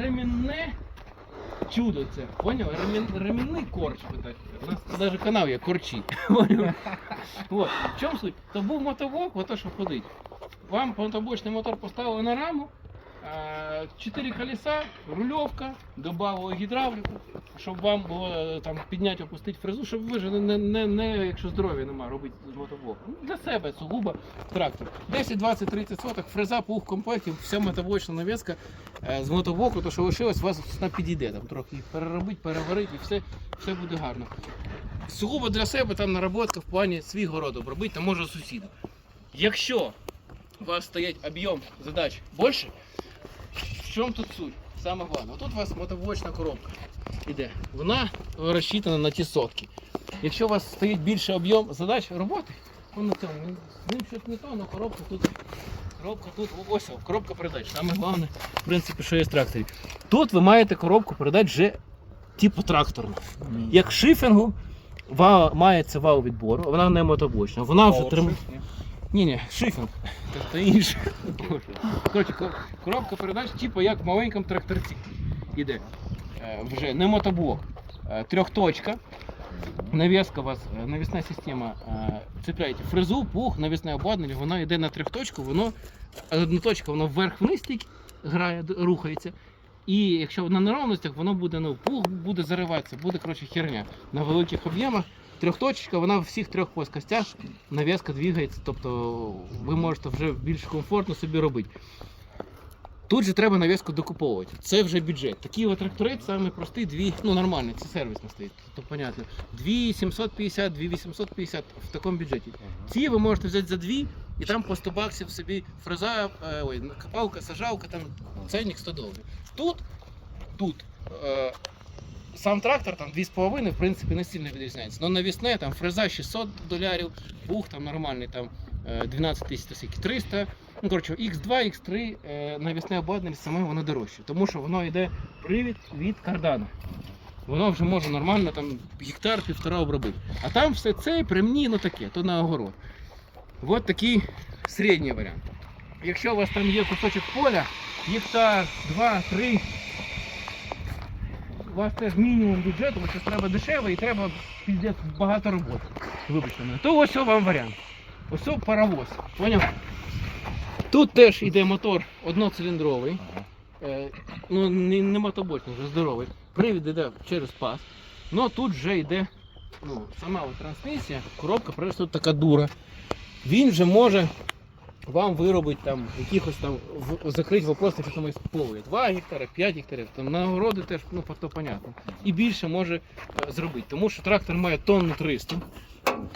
ремінне чудо це. Поняв? Ремін, ремінний корч. ви так. У нас навіть канал є корчі. Поняв? Вот. В чому суть? То був мотовок, ото що ходить. Вам мотобочний мотор поставили на раму, чотири колеса, рульовка, додали гідравліку, щоб вам було е, там підняти, опустити фрезу, щоб ви ж не, не, не, якщо здоров'я немає, робити з мотоблоком. Ну, Для себе сугубо трактор. 10, 20, 30 соток, фреза, пух, комплектів, вся мотоблочна навіска е, з мотоблоку, то що лишилось, у вас вона підійде. Там трохи переробити, переварити і все, все буде гарно. Сугубо для себе там наработка в плані свій город обробити, там може сусіда. Якщо у вас стоять об'єм задач більше, в чому тут суть? Саме головне, тут у вас мотоблочна коробка іде. Вона розчитана на ті сотки. Якщо у вас стоїть більше об'єм задач роботи, то на цьому з ним щось не то, але коробка тут. Коробка тут, ось коробка передач. Саме головне, в принципі, що є в тракторі. Тут ви маєте коробку передач вже типу тракторну. Як шифінгу, вал, мається вал відбору, вона не мотоблочна, вона вже тримає. Ні, ні, шифінг. Тобто інше. Коротше, коробка передач, типу як в маленькому тракторці. Іде. Е, Вже не мотоблок. Е, Трьохточка. Навіска у вас, е, навісна система. Цепляєте фрезу, пух, навісне обладнання, воно йде на трьохточку, воно одна точка, воно вверх-вниз тільки грає, рухається. І якщо на неровностях, воно буде, ну, пух буде зариватися, буде коротше херня. На великих об'ємах трьохточка, вона в всіх трьох плоскостях нав'язка двигається, тобто ви можете вже більш комфортно собі робити. Тут же треба нав'язку докуповувати. Це вже бюджет. Такі от трактори саме прості, дві, ну нормальні, це сервісно стоїть, то понятно. 2750, 2850 в такому бюджеті. Ці ви можете взяти за дві, і там по 100 баксів собі фреза, е, ой, копалка, сажалка, там ценник 100 доларів. Тут, тут е, сам трактор там 2,5, в принципі, не сильно відрізняється. Но навісне там фреза 600 доларів, пух там нормальний там е, 12 тисяч скільки 300. Ну, коротше, X2, X3 е, навісне обладнання саме воно дорожче, тому що воно йде привід від кардана. Воно вже може нормально там гектар півтора обробити. А там все це при мені, ну таке, то на огород. От такий середній варіант. Якщо у вас там є кусочок поля, гектар, два, три, у вас теж мінімум бюджету, бо це треба дешево і треба піздець багато роботи. Вибачте мене. То ось вам варіант. Ось паровоз. Поняв? Тут теж йде мотор одноциліндровий. Е, ну, не, не мотобочний, вже здоровий. Привід йде через пас. Ну тут вже йде ну, сама трансмісія, коробка просто тут така дура. Він вже може вам виробити там якихось там в, закрити вопрос якщо там із полою. 2 гектара, 5 гектарів, там на огороди теж, ну то понятно. І більше може е, зробити. Тому що трактор має тонну 300.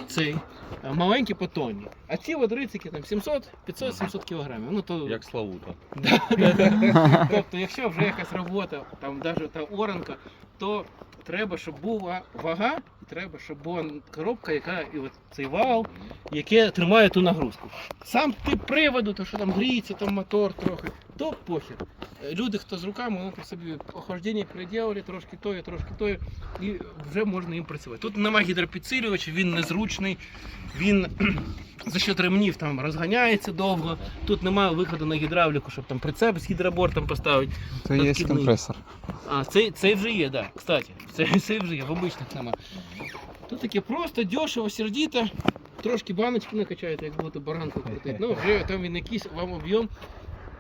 Цей а маленький по тонні. А ці водрицики там 700, 500, 700 кілограмів. Ну то Як Славута. Да, да, да. Тобто, якщо вже якась робота, там навіть та оранка, то треба, щоб була вага, і треба, щоб була коробка, яка і от цей вал, яке тримає ту нагрузку. Сам тип приводу, то що там гріється, там мотор трохи, то похер. Е, Люди, хто з руками, вони собі охолодження приділили, трошки тоє, трошки тоє, і вже можна їм працювати. Тут немає гідропідсилювача, він незручний, він за счет ремнів там розганяється довго. Тут немає виходу на гідравліку, щоб там прицеп з гідробортом поставити. Це є компресор. А, цей, цей вже є, так, да, кстати. Цей вже є, в обичних нема. Тут таке просто дешево, сердито. Трошки баночки накачаєте, як будто баранку крутить. Ну, вже там він якийсь вам об'єм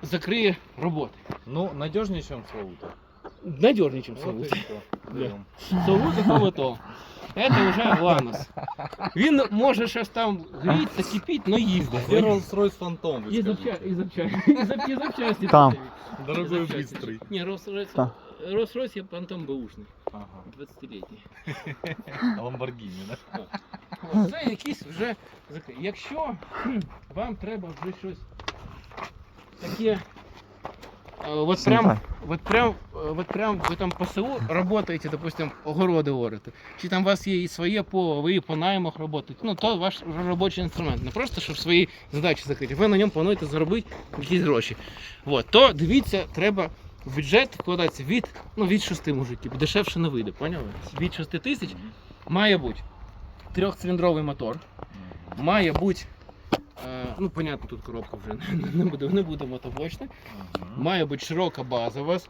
закриє роботи. Ну, надежнее, чем Славута. Надежнее, ніж Вот и всё. Берем. Славут то лото. Это вже Ланос. Він може щось там гріться, кипіть, але їздить. Где Rolls-Royce Phantom, вы І скажите? запчасті, і запчасті, і зап- і запчасті. Там. тут. Дорогой и Запчасти. быстрый. Ні, Rolls-Royce, Так. Rolls-Royce є пантом беушний, Ага. 20-літній. А Lamborghini, да? От, Це якісь вже закриті. Якщо хм, вам треба вже щось таке. е, От прям, от прям, е, от прям ви там по селу работаєте, допустим, огороди орете, чи там у вас є і своє поле, ви по наймах працюєте, ну то ваш робочий інструмент. Не просто щоб свої задачі закриті. Ви на ньому плануєте заробити якісь гроші. От, то дивіться, треба в бюджет вкладатися від, ну, від 6 мужиків, дешевше не вийде, поняли? Від 6 тисяч має бути трьохциліндровий мотор, має бути Е, ну, понятно, тут коробка вже не буде, не буде мотоблочна. Має бути широка база у вас.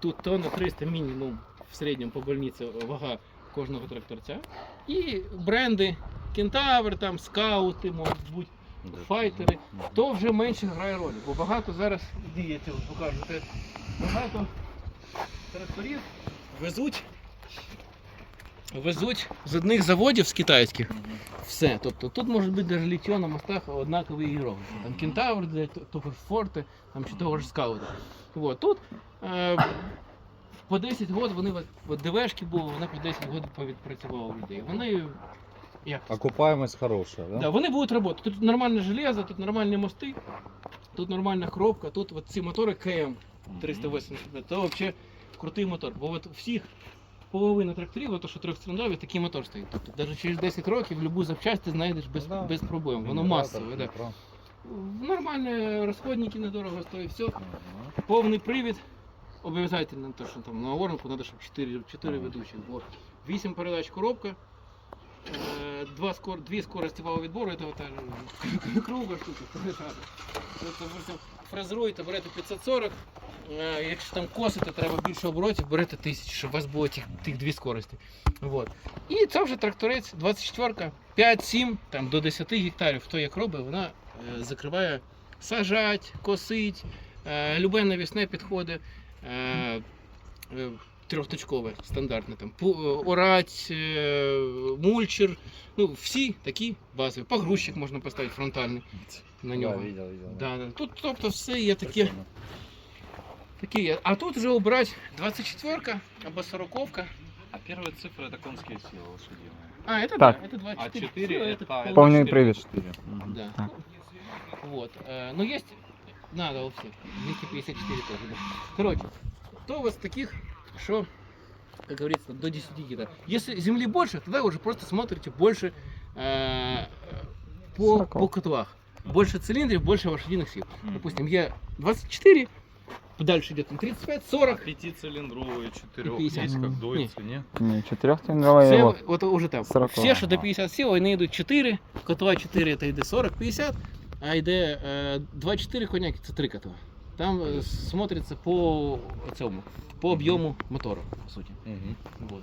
Тут тонна 300 мінімум в середньому по больниці вага кожного тракторця. І бренди Кентавр, там скаути, можуть бути, файтери. То вже менше грає роль. Бо багато зараз, я покажу, багато тракторів везуть. Везуть з одних заводів з китайських все. Тобто тут може бути навіть літьо на мостах однакові ігровки. Там кентавр, де того ж форти, там чи того ж скаута. Вот. Тут е, по 10 років вони от, ДВшки були, вони по 10 років повідпрацювали людей. Вони як це хорошая, да? Да, вони будуть працювати. Тут нормальне железо, тут нормальні мости, тут нормальна коробка, тут от ці мотори КМ 385, то взагалі крутий мотор. Бо от всіх половина тракторів, то, що трьохциліндрові, такий мотор стоїть. Тобто навіть через 10 років любу запчасти знайдеш без, Да. без проблем. Воно масове. Да. Нормальні розходники недорого стоїть, все. Повний привід. Обов'язательно то, що там на оранку треба, щоб 4, 4 Ага. ведучих було. 8 передач коробка. Е, Два скор... Дві скорості валу відбору, це та круга штука. Тобто фрезеруєте, берете 540, е, якщо там косите, треба більше оборотів, берете 1000, щоб у вас було тих, тих дві скорості. Вот. І це вже тракторець 24-ка, 5-7, там до 10 гектарів, хто як робить, вона е, закриває сажать, косить, е, любе навісне підходить. Е, е, трьохточкове, стандартне там е, орать, е, мульчер. Ну, всі такі базові. Погрузчик можна поставити фронтальний на нього. Да, да. Тут тобто все є таке. Таке є. А тут вже обрати 24 або 40 А первая цифра это конские силы лошадиные. А, это Так. да, это 24. А 4 Всё, это... полный- Полный привід. 4. Да. Так. Вот. Э, но есть, надо у всех. 254 тоже, да. Короче, то у вас таких, что, как говорится, до 10 гектаров. Если земли больше, тогда вы уже просто смотрите больше э, по, по котлах. Больше цилиндров, больше лошадиных сил. Допустим, я 24, дальше идет там 35, 40. Пятицилиндровые, четырех. 50. Есть как Мгм. доится, не? Ні, чотирьохциліндровий Все, вот. вот уже там. Сорокова. Все, що до 50 сил, вони йдуть 4, котла 4 це йде 40-50, а йде е, 2-4 коняки, це 3 котла. Там е, смотриться по цьому, по об'єму мотора, по суті. Вот.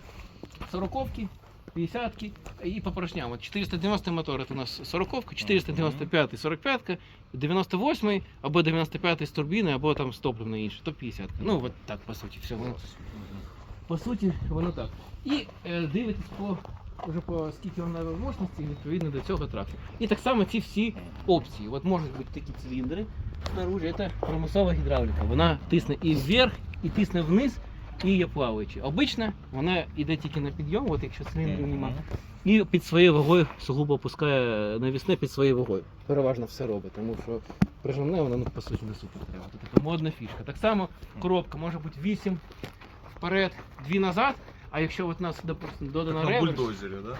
40-ки, 50-ки і по поршням. От 490 мотор це у нас 40-ка, 495 45-ка, 98 або 95 з турбіни, або там з топливною інше, то 50 Ну, от так, по суті, все. Воно по суті, воно так. І е, дивитесь по вже по скільки вона мощності відповідно до цього трактора. І так само ці всі опції. От можуть бути такі циліндри снаружи, це примусова гідравліка. Вона тисне і вверх, і тисне вниз, і є плаваючі. Обично вона йде тільки на підйом, от якщо циліндрів немає. І під своєю вагою сугубо опускає навісне під своєю вагою. Переважно все робить, тому що прижимне воно ну, по суті не супер треба. Це така модна фішка. Так само коробка може бути 8 вперед, 2 назад. А якщо от у нас допустим, додана На реверс, да?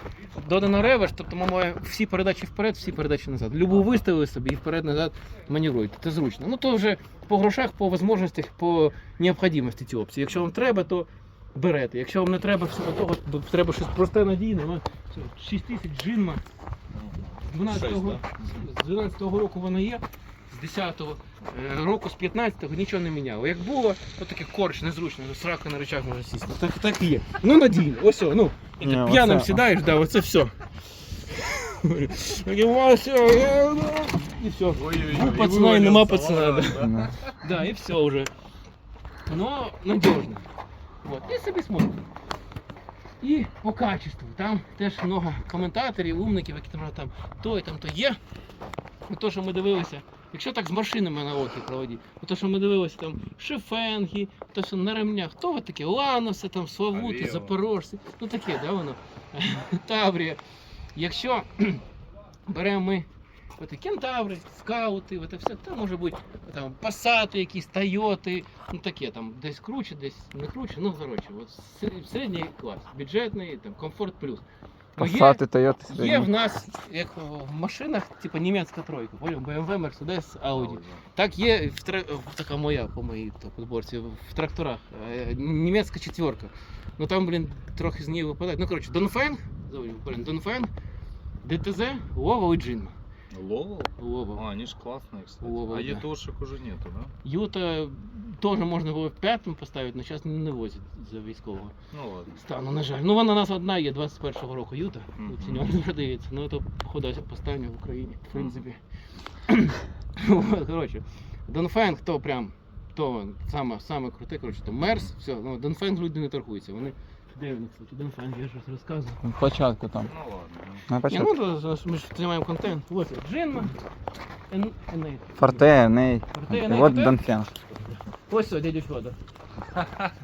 додана реверс, тобто ми маємо всі передачі вперед, всі передачі назад. Любу виставили собі і вперед-назад маневруйте. Це зручно. Ну то вже по грошах, по можливостях, по необхідності ці опції. Якщо вам треба, то берете. Якщо вам не треба всього того, то треба щось просте надійне. ну, 6 тисяч джинма. З 12-го, 12-го року воно є, з 10-го е, року, з 15-го нічого не міняло. Як було, то таке корч незручно, срака на речах може сісти. Так, так і є. Ну надійно, ось, о, ну, і ти п'яним оце- сідаєш, да, оце все. Таке, «Вася, е, ну», І все. Ой-ой-ой, Ну, пацана, и вывалился, нема пацана, да. Да. Да, и все уже. Но надежно. Вот. И собі смотрим. І по качеству. Там теж много коментаторів, умників, які там там то і там то є. Ну, То, що ми дивилися, якщо так з машинами на оки проводити, то, що ми дивилися там шифенги, то що на ремнях, то от таке ланоси, там Славути, Запорожці, ну таке, да, воно. Таврія. Якщо беремо ми от кентаври, скаути, от все, там може бути там пасати якісь, тойоти, ну таке там десь круче, десь не круче, ну коротше, от середній клас, бюджетний, там комфорт плюс. Є- Пасати, Тойоти Є в нас, як в машинах, типу німецька тройка, поняв? BMW, Mercedes, Audi. Так є в тра... така моя по моїй подборці підборці, в тракторах. е, Німецька четверка. Ну там, блін, трохи з неї випадає. Ну, коротше, Донфен, блін, Донфен, ДТЗ, Вова і Джинма. Ловал? Лоба. А, они же классные, кстати. Ловал, а да. етошек уже нету, да? Юта теж можна було п'ятим поставити, але зараз не возять за військового Ну ладно. стану, на жаль. Ну вона у нас одна є 21-го року Юта. У ціньому не продається. Ну то походу останнє в Україні, в принципі. Вот, Коротше, Донфенг то прям то саме, саме круте, коротше, то Мерс, все, ну Донфенг люди не торгуються. Вони вони, кстати, Донфенг, я щось розказував. В початку там. Ну ладно. На Ні, початку. ну то ми ж знімаємо контент. Ось Джинма, Ен- Еней. Форте, Ней. Форте, Еней, Вот Форте? Донфен. Ось все, дядя Федор.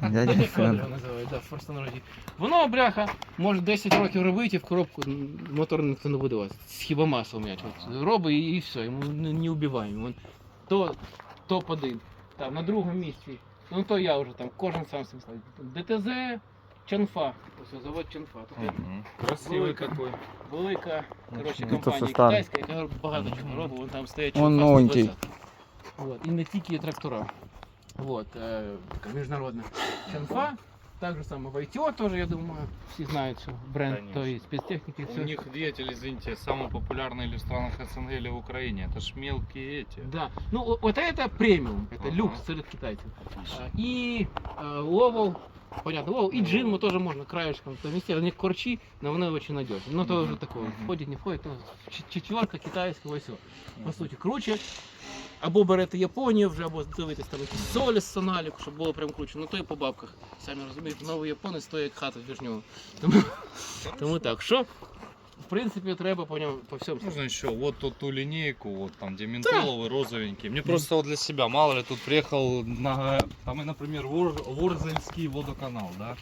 Дядя Дядя Федор Федор. його називають, да, в простонароді. Воно, бляха, може 10 років робити і в коробку м, мотор ніхто не буде вас. Хіба масло м'яч. От, робить і, і все, йому не, не убиваємо. Він то топ-1. Там, на другому місці. Ну то я вже там, кожен сам собі ставить. ДТЗ, Чанфа. Ось завод Чанфа. Такий Мгм. Красивый Велика. какой. велика коротше, Ну, це компанія все старе. китайська, яка багато чого робить, вон там стоять Он Чанфа новенький. 120. Вот. І не тільки трактора. Вот, е, така міжнародна Чанфа. Так же само в ITO тоже, я думаю, всі знають, що бренд Конечно. тої спецтехніки. У Все. них двигатель, извините, самый популярный или в странах СНГ, или в Украине. Это ж мелкие эти. Да. Ну, о- вот это премиум, это Ага. люкс серед китайців. Отлично. А, І е, Ловол, понятно, О, и Джинму тоже можно краешком поместить. У них корчи, но вони очень надежны. Ну, то уже такое, входит, не входит, то четверка четверка китайського, все. По суті, круче. Або берете Японію вже, або дивитесь там якісь солі з соналіку, щоб було прям круче. Ну то і по бабках. Самі розумієте, новий японець як хата в. Тому, тому так, що, принципі, треба по ньому по всьому. Можно еще вот тут ту линейку, вот там, где ментоловый, розовенький. Мне просто вот для себя, мало ли, тут приехал на, там, например, Вор, Ворзельский водоканал, да?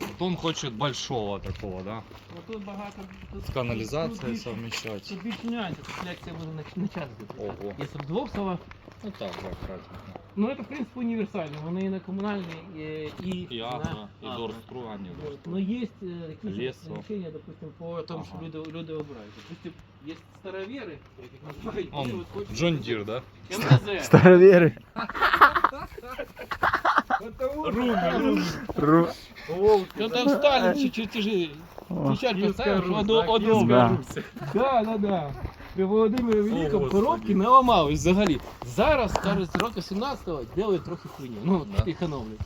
Вот он хочет большого такого, да? Ну, тут багато тут, С канализацией тут більше- совмещать. Тут більше нюансів, тут лекція буде на, на час. бути. Ого. Якщо в двох словах, Ну так, да, кратенько. ну це в принципі універсальні. Вони і на комунальні, і, і, И на агро, и агро. Дорстру, а нет, Вот. Дорстру. Но есть э, какие-то Лесу. ограничения, допустим, по тому, что Ага. люди, люди выбирают. Допустим, есть староверы, как их называют, Он, они вот хотят Джон Дир, да? МТЗ. Староверы. Руми, Ру. Ну там чуть-чуть тяжелее. О, Печать поставив, що одно. Да. Да, да. При Володимирі Великому коробки не ламались взагалі. Зараз, кажуть, з року 17-го делають трохи хуйню. Ну, Да. економлять.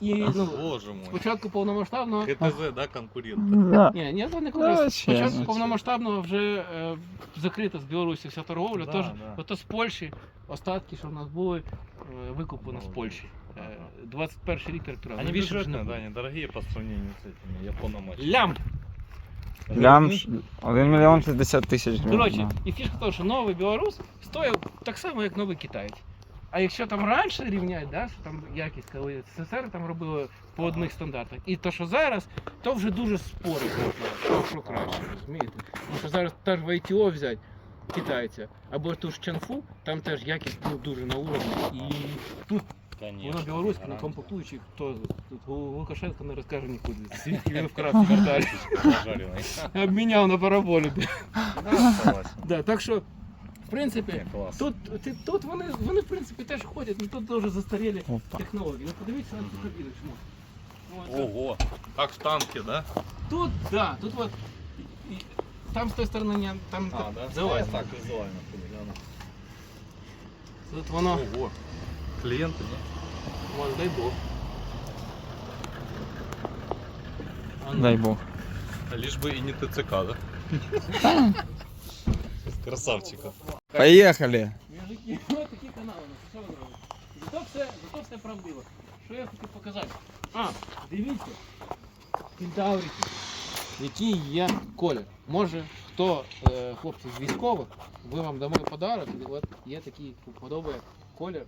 І ну, Боже мой. спочатку повномасштабного ГТЗ, да, конкурент? Да. Ні, ні, це не Та конкурс. Спочатку ну, повномасштабного вже е, закрита з Білорусі вся торговля. Да, тож, да. ото з Польщі остатки, що в нас були, е, викуплено з Молодець. Польщі. Е, Ага. 21 рік трактора. Они більше вже бюджетные, не да, буде. недорогие по сравнению с этими япономачами. Лям! Лям 1 мільйон 60 тисяч гривень. Коротше, і фішка того, що новий білорус стоїв так само, як новий китаєць. А якщо там раніше рівнять, да, що там якість, коли СССР там робили по одних стандартах, і то, що зараз, то вже дуже спорить можна, що, що краще, розумієте? Тому що зараз теж в ITO взяти китайця, або ту ж Чанфу, там теж якість ну, дуже на уровні. І тут Конечно. воно білоруське, на гарантия. комплектуючий, хто тут Лу- Лукашенко не розкаже нікуди. Звідки він вкрав ці верталі. Зажаренный. Обміняв на параболі. Да, согласен. Да, так що, в принципі, Не, класс. Тут, ти- тут вони, вони в принципі теж ходять, але тут дуже застарілі Опа. технології. Ну подивіться на цю Мгм. кабіну. чому. От, Ого, как в танке, да? Тут, да, тут от, і, там з тої сторони не, там А, да? залазь. Так, визуально гляну. Тут воно, Ого. Клиенты, да? вон, дай Бог. А ну, Дай Бог. Лишь бы и не ТЦК, да? Красавчика. Поїхали. Мужики, ось такі канали у нас, що ви робите? Зато все, зато все правдиво. Що я хотів показати? А, дивіться, кентаврики, який є колір. Може, хто е, хлопці з військових, ви вам дамо подарок, і от є такий, подобає колір,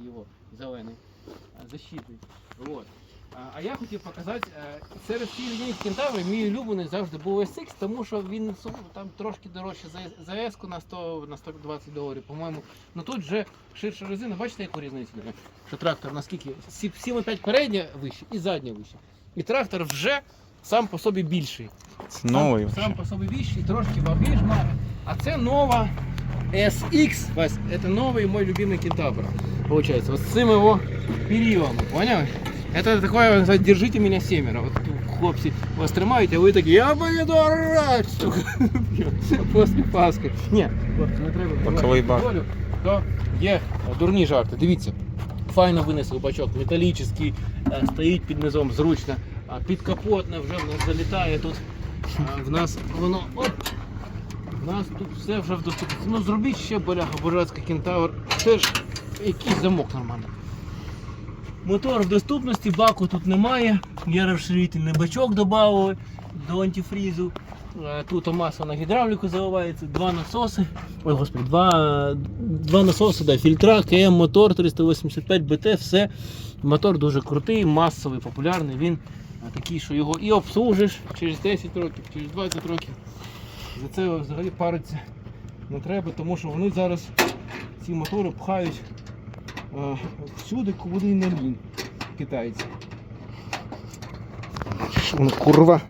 е, такий його зелений, е, защитний. Вот. А, я хотів показати, е, серед цієї лінійки кентаври мій улюблений завжди був SX, тому що він там трошки дорожче за, S на 100 на 120 доларів, по-моєму. Ну тут вже ширша резина, бачите, яку різницю? Що трактор наскільки 7,5 передня вище і задня вище. І трактор вже сам по собі більший. Це новий Сам, сам по собі більший, трошки ваги має. А це нова SX, Вась, это новый мой любимый кентавр. Получается, вот с цим его перилом, понял? Это такое, вот, держите меня семеро. Вот хлопці вас тримають, а ви такі, я поїду орать, сука. Після Пасхи. Ні, хлопці, не треба. Боковий бак. Долю, То є е, дурні жарти. Дивіться. Файно винесли бачок, металічний, е, стоїть під низом зручно. А підкапотне вже в нас залітає тут. А в нас воно. Оп! У нас тут все вже в доступності. Ну зробіть ще бляха, Бурятська кентавр. Теж якийсь замок нормальний. Мотор в доступності, баку тут немає. Є розширительний бачок додали до антифрізу. Е, Тут маса на гідравліку заливається, два насоси. Ой, господи, два, два насоси, да, фільтра, КМ, мотор 385 БТ, все. Мотор дуже крутий, масовий, популярний. Він такий, що його і обслужиш через 10 років, через 20 років. За це взагалі париться не треба, тому що вони зараз ці мотори пхають е, всюди, куди не лінь китайці. Що воно, курва?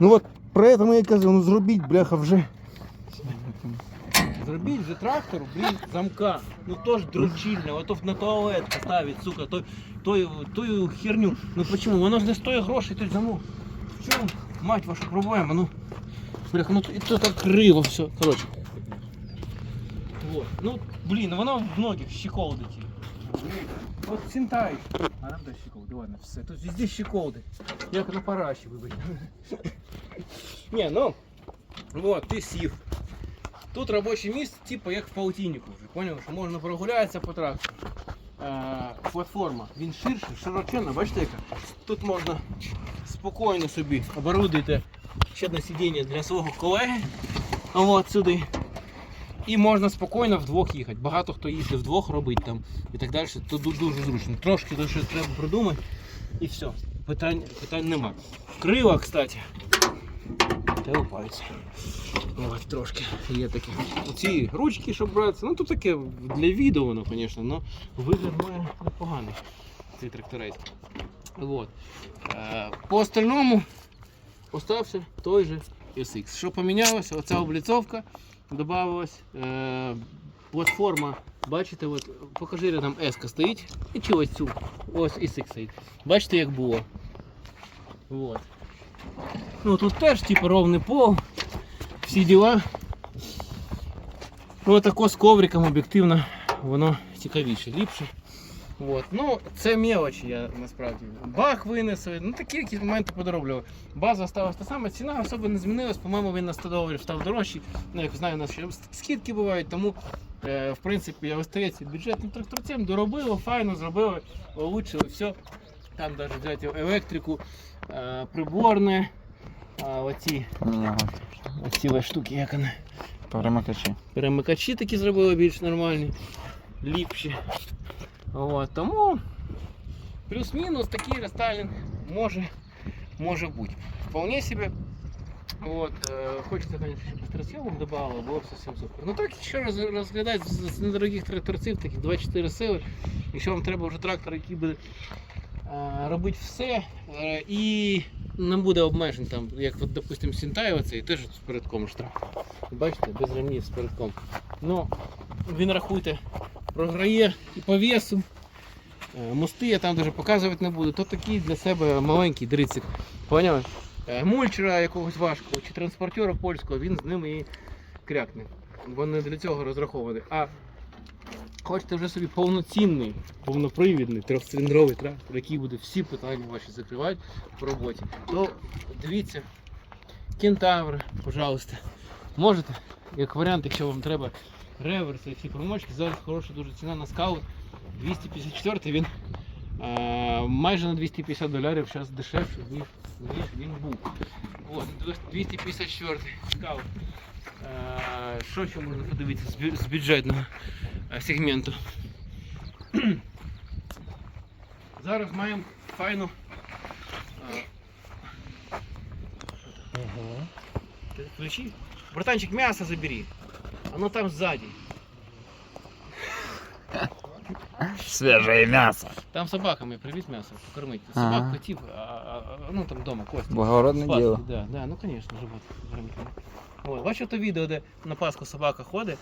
Ну от про це я казав, ну зробіть, бляха, вже. Зробіть вже трактору, блін, замка. Ну то ж дрочильне, ото на туалет поставить, сука, той, той, тою херню. Ну почему? Воно ж не стоїть грошей, той замок. В чому, мать ваша проблема? Ну, бляха, ну і то так криво все. Коротше. Вот. Ну, блін, воно в многих щеколди ті. От Сінтай. А нам де щеколди, ладно, все. Тут везде щеколди. Як на параші, вибачте. Ні, ну, вот, ти сів. Тут робоче місце, типу як в паутиннику вже. Поняв, що можна прогулятися по трактору. Е, платформа. Він ширший, широченна, бачите яка? Тут можна спокійно собі оборудуєте ще одне сидіння для свого колеги. От сюди. І можна спокійно вдвох їхати. Багато хто їздить вдвох робить там і так далі. То дуже зручно. Трошки то щось треба придумати і все. Питань, питань нема. Крила, кстати. Телепаються. Ось трошки є такі. Оці ручки, щоб братися. Ну тут таке для відео воно, звісно, але вигляд має непоганий цей тракторець. Вот. Е, по остальному остався той же SX. Що помінялося? Оця обліцовка додавалась. Е, платформа, бачите, от, покажи рядом S стоїть. І чи ось цю. Ось SX стоїть. Бачите, як було. Вот. Ну тут теж типу ровний пол, всі діла. Ну тако з ковриком об'єктивно воно цікавіше, ліпше. Вот. Ну, це мелочі, я насправді. Бак винесли, ну такі якісь моменти подороблював. База сталася та сама, ціна особо не змінилась, по-моєму, він на 100 доларів став дорожчий. Ну, як знаю, у нас ще скидки бувають, тому е, в принципі остається бюджетним тракторцем, доробили, файно зробили, улучшили, все. Там навіть взяти електрику, приборне, а, оці, оці штуки, як вони. Перемикачі. Перемикачі такі зробили більш нормальні, ліпші. От, тому плюс-мінус такий рестайлінг може, може бути. Вполне себе. От, е, хочеться, конечно, щоб быстросъемок добавило, було б совсем супер. Ну так, якщо роз, розглядати з, недорогих тракторців, таких 24 сили, якщо вам треба вже трактор, який буде е, робити все е, і не буде обмежень, там, як, от, допустим, Сінтай оцей, теж з передком штраф. Бачите, без ремнів з передком. Ну, він рахуйте, програє і по весу. Е, Мости я там даже показувати не буду. То такий для себе маленький дрицик. Поняли? Е, Мульчера якогось важкого чи транспортера польського, він з ними і крякне. Вони для цього розраховані. А хочете вже собі повноцінний, повнопривідний, трьохциліндровий трактор, який буде всі питання ваші закривати по роботі, то дивіться, кентавр, пожалуйста. Можете, як варіант, якщо вам треба реверси і всі примочки, зараз хороша дуже ціна на скаут. 254 він а, майже на 250 доларів зараз дешевше, ніж, він був. От, 254 скаут. А, Що ще можна подивитися з, бюджетного сегменту? Зараз маємо файну. а, Ты Включи. Братанчик, мясо забери. Оно там сзади. Свіже м'ясо. Там собакам я привіз мясо покормить. Ага. Собак, котів, а, а, а, ну там дома, Костя. Благородне Спаски, діло. Да, да, ну конечно, живот кормить. От, бачив то відео, де на Пасху собака ходить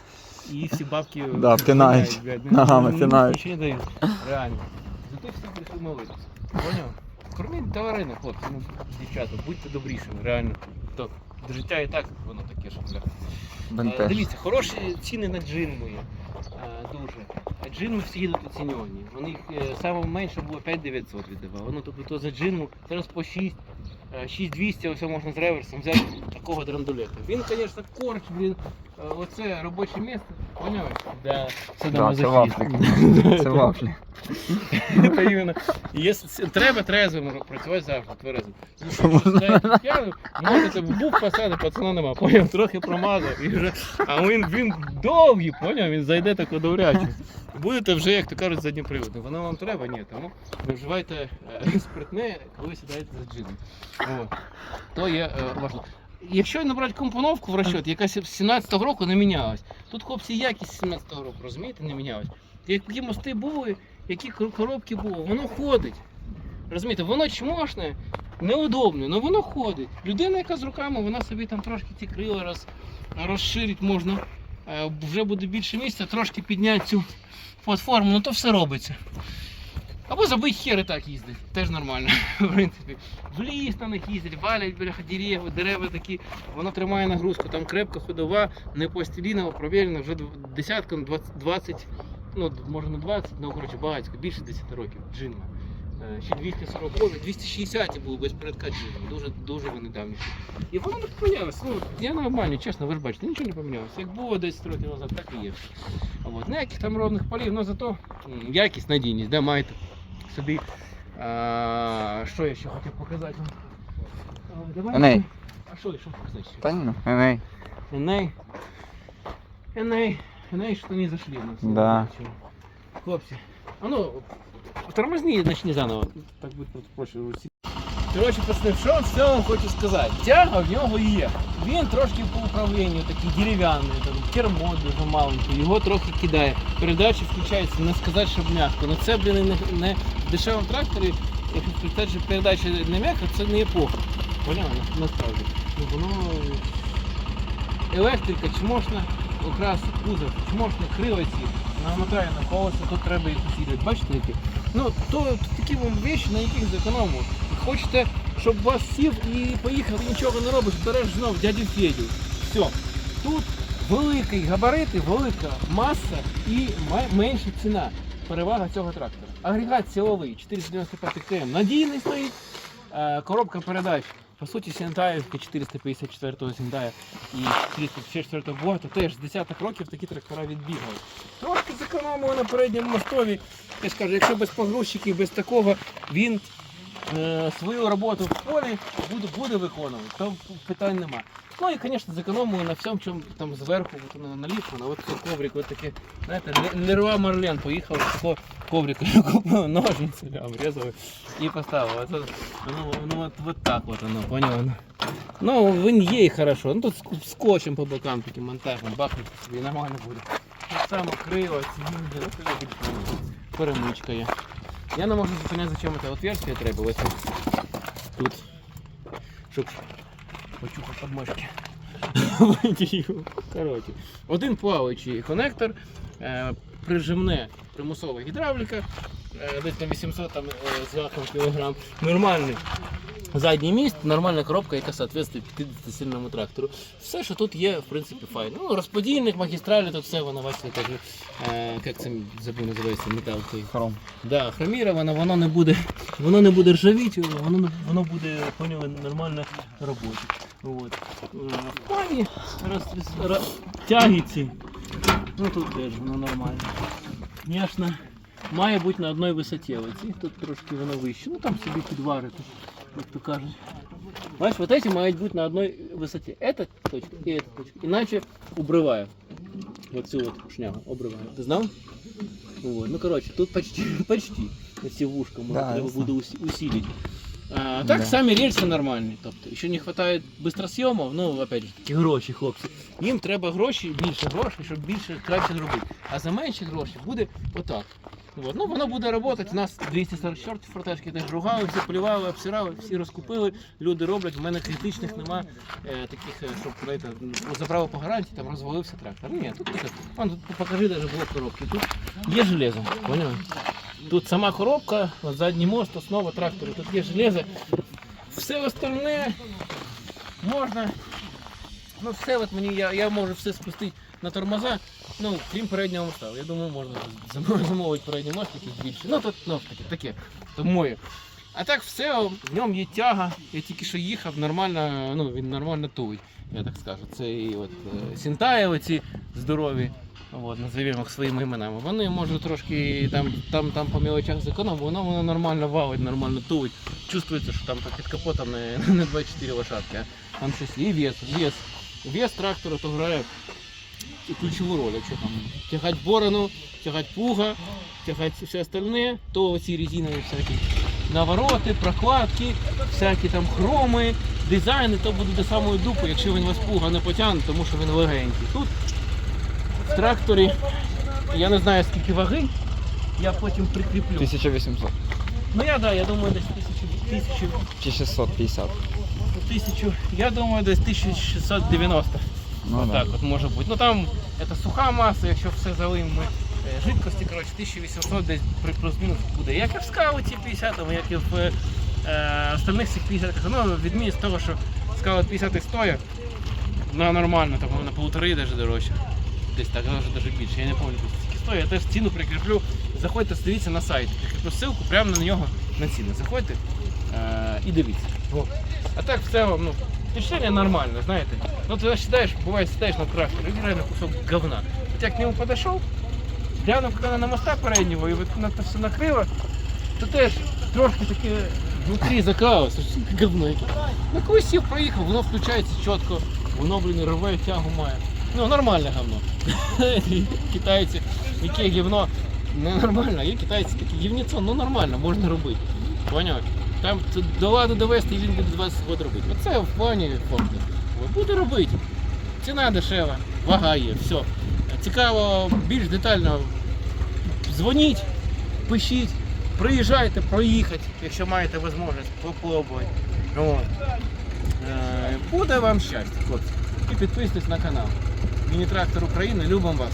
і всі бабки Да, пинають. блядь, ну, Ногами ну, пинають. Нічого не дають. Реально. Зато всі прийшли молитися. Поняв? Корміть тварини, хлопці, ну, дівчата, будьте добрішими, реально. Так. життя і так воно таке, що бля. Е, Бентеж. Дивіться, хороші ціни на джинмою. е, Дуже. А джинми всі їдуть оціньовані. У них е, саме менше було 5900 віддавав. Ну тобто то за джинму зараз по 6. е, 6200, ось можна з реверсом взяти такого драндулета. Він, звісно, корч, блін, е, оце робоче місце, поняв? Да, це вафлі. Це вафлі. Та іменно. Якщо треба трезвим працювати завжди, тверезим. Можете був посади, пацана нема, поняв, трохи промазав. А він, він довгий, поняв, він зайде так одовряче. Будете вже, як то кажуть, заднім приводом. Воно вам треба, ні, тому ви вживайте е, спиртне, коли сідаєте за джином. То є е, важливо. Якщо набрати компоновку в розчет, яка з 17-го року не мінялась. Тут хлопці якість 17-го року, розумієте, не мінялась. Які мости були, які коробки були, воно ходить. Розумієте, воно чмошне, неудобне, але воно ходить. Людина, яка з руками, вона собі там трошки ці крила роз, розширить можна. Е, Вже буде більше місця, трошки підняти цю платформу, ну то все робиться. Або забить хер і так їздить, теж нормально, в принципі. В ліс на них їздять, валять біля дерев, дерева такі, воно тримає нагрузку, там крепка ходова, не пластилінова, провірена, вже десяткам 20, 20 ну може не 20, ну коротше багатько, більше 10 років джинма. Е, Ще 240 260 були без передка джинма, дуже, дуже вони давніші. І воно не помінялося. Ну, я не обманю, чесно, ви ж бачите, нічого не помінялося. Як було 10 років назад, так і є. От. Ніяких там ровних полів, але зато м, якість, надійність, да, маєте собі. А, що я ще хотів показати вам? А, давайте- Еней. А що, що показати ще? Та ні, ну, ей. Еней. Еней. Еней, что не зашли у нас. Да. Хлопці. А ну, тормозни, начни заново. Так буде проще. Коротше, пацани, що в цьому хочу сказати? Тяга в нього є. Він трошки по управлінню такий дерев'яний, там, кермо дуже маленьке, його трохи кидає. Передачі включаються, не сказати, щоб м'яко. Ну це, блін, не, не в дешевому тракторі, якщо включати, що передача не м'яка, це не епоха. Поняв? На- Насправді. Ну, воно електрика, чмошна, окрас кузов, чмошна, крила ці, намотає на колеса, тут треба їх усилювати. Бачите які? Ну, то такі вам речі, на яких зекономили. Хочете, щоб вас сів і поїхав, і нічого не робиш, береш знов дядю Федю. Все. Тут великий габарити, велика маса і менша ціна. Перевага цього трактора. Агрегат силовий 495 км. Надійний стоїть. Е, Коробка передач. По суті, Сінтаївка 454-го Сінтая і 464-го Борта теж з десяток років такі трактора відбігали. Трошки зекономили на передньому мостові. Я ж якщо без погрузчиків, без такого, він е, свою роботу в полі буде, буде виконувати, то питань нема. Ну і, звісно, зекономили на всьому, чому там зверху от, на, наліпано. От цей коврик, от таке, знаєте, Ле- Леруа Марлен поїхав такого коврика, купив ножниці, обрізали і поставив. А ну, ну от, от так от воно, поняв? Ну, він є і хорошо. Ну тут скотчем по бокам таким монтажем бахнуть собі нормально буде. Так само це буде перемичка є. Я не можу зупиняти, зачем це отверстие треба. Ось тут. Щоб почухав подмошки. Водію. Коротше. Один плаваючий конектор, е, прижимне примусова гідравліка, е, десь на 800 там, е, з гаком кілограм. Нормальний задній міст, нормальна коробка, яка соответствує 50 сильному трактору. Все, що тут є, в принципі, файно. Ну, розподільник, магістралі, тут все воно бачите, так, е, як це забув називається метал цей. Хром. Да, хроміровано, воно не буде, воно не буде ржавіти, воно, воно буде поняли, нормально робоче. От. Е, В плані роз, роз, тяги ці, ну тут теж воно нормально. Звісно, має бути на одній висоті, оці тут трошки воно вище. Ну там собі підварити, як то кажуть. Бачиш, вот эти мають бути на одній висоті. Эта точка і эта точка. Іначе обриває. Оцю от шнягу обриває. Ти знав? Вот. Ну коротше, тут почти, почти на ці вушка може Да, треба ясно. буде усі- усилити. А, так, Да. самі рельси нормальні. Тобто, ще не вистачає бистросйомів, ну, опять же, гроші, хлопці. Їм треба гроші, більше грошей, щоб більше краще зробити. А за менші гроші буде отак. От. Ну, воно буде працювати. У нас 244 фортешки теж ругали, всі полювали, обсирали, всі розкупили, люди роблять. У мене критичних нема е, таких, е, щоб знаєте, ну, забрали по гарантії, там розвалився трактор. Ні, тут таке. Вон, тут покажи навіть блок коробки. Тут є железо, поняли? Тут сама коробка, от задній мост, основа трактора, тут є железо. Все остальне можна Ну все от мені, я, я можу все спустити на тормоза, ну, крім переднього моста. Я думаю, можна зам- замовити передній мост якийсь більше. Ну, тут, ну, таке, таке, то моє. А так все, в ньому є тяга. Я тільки що їхав, нормально, ну, він нормально тують, я так скажу. Це і от е, Сінтаї оці здорові. От, називаємо їх своїми іменами. Вони можуть трошки там, там, там по мілочах зекономити, воно, воно нормально валить, нормально тують. Чувствується, що там під капотом не, не 24 лошадки, а там щось. І вес, вес. Вес трактора то грає ключову роль. Якщо там тягать борону, тягать пуга, тягать все остальне, то оці резинові всякі навороти, прокладки, всякі там хроми, дизайни, то буде до самої дупи, якщо він вас пуга не потягне, тому що він легенький. Тут в тракторі я не знаю скільки ваги, я потім прикріплю. 1800 Ну я да, я думаю, десь тисячу, тисячу, чи 650. тисячу, я думаю, десь 1690. Ну, да. так от може бути. Ну там це суха маса, якщо все залимо ми жидкості, коротше, 1800 десь при плюс-мінус буде. Як і в скауті 50, як і в е, е, остальних цих 50 Ну, відмінність того, що скаут 50 і стоїть, на нормально, там на полтори навіть дорожче. Десь так, може навіть більше. Я не пам'ятаю, скільки стоїть. Я теж ціну прикріплю. Заходьте, дивіться на сайт. Прикріплю ссылку прямо на нього на ціни. Заходьте е, і дивіться. Во. А так в цілому, ну, впечатление нормально, знаете. Ну ты считаешь, бывает, стоишь на тракторе, и реально кусок говна. Хотя к нему подошел, глянув, коли на моста переднього, і от на це все накрило, то теж трошки таке внутрі закалося, що говно яке. На когось сів проїхав, воно включається чітко, воно, блін, рве, тягу має. Ну, нормальне говно. Китайці, яке гівно, не нормально, є китайці такі гівніцо, ну нормально, можна робити. Поняв? Там до ладу довести і він буде 20 років робити. Оце в плані факту. Буде робити. Ціна дешева, вага є, все. Цікаво, більш детально дзвоніть, пишіть, приїжджайте, проїхати, якщо маєте можливість попробуйте. Буде вам щастя, хлопці. І підписуйтесь на канал. Міні-трактор України, любимо вас.